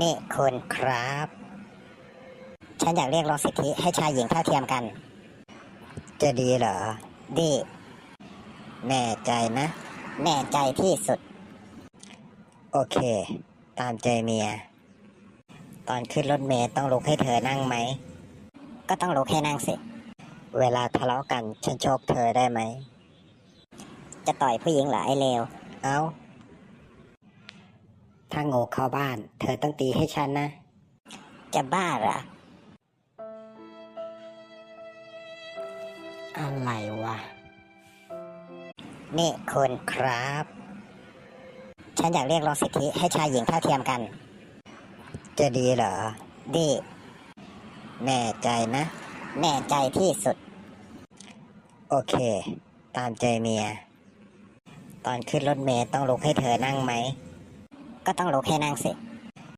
นี่คุณครับ ฉันอยากเรียกร้องสิทธิให้ชายหญิงเท่าเทียมกัน จะดีเหรอ ดี แน่ใจนะ แน่ใจที่สุด โอเค ตามใจเมีย ตอนขึ้นรถเมล์ต้องลุกให้เธอนั่งไหม ก็ต้องลุกให้นั่งสิ เวลาทะเลาะกันฉันโชกเธอได้ไหม จะต่อยผู้หญิงเหรอไอ้เลว เอา ถ้าโง่เข้าบ้าน เธอต้องตีให้ฉันนะ จะบ้าเหรอ อะไรวะ นี่คุณครับ ฉันอยากเรียกร้องสิทธิให้ชายหญิงเท่าเทียมกัน จะดีเหรอ ดี แน่ใจนะ แน่ใจที่สุด โอเค ตามใจเมีย ตอนขึ้นรถเมล์ต้องลุกให้เธอนั่งไหม ก็ต้องลุกให้นั่งสิ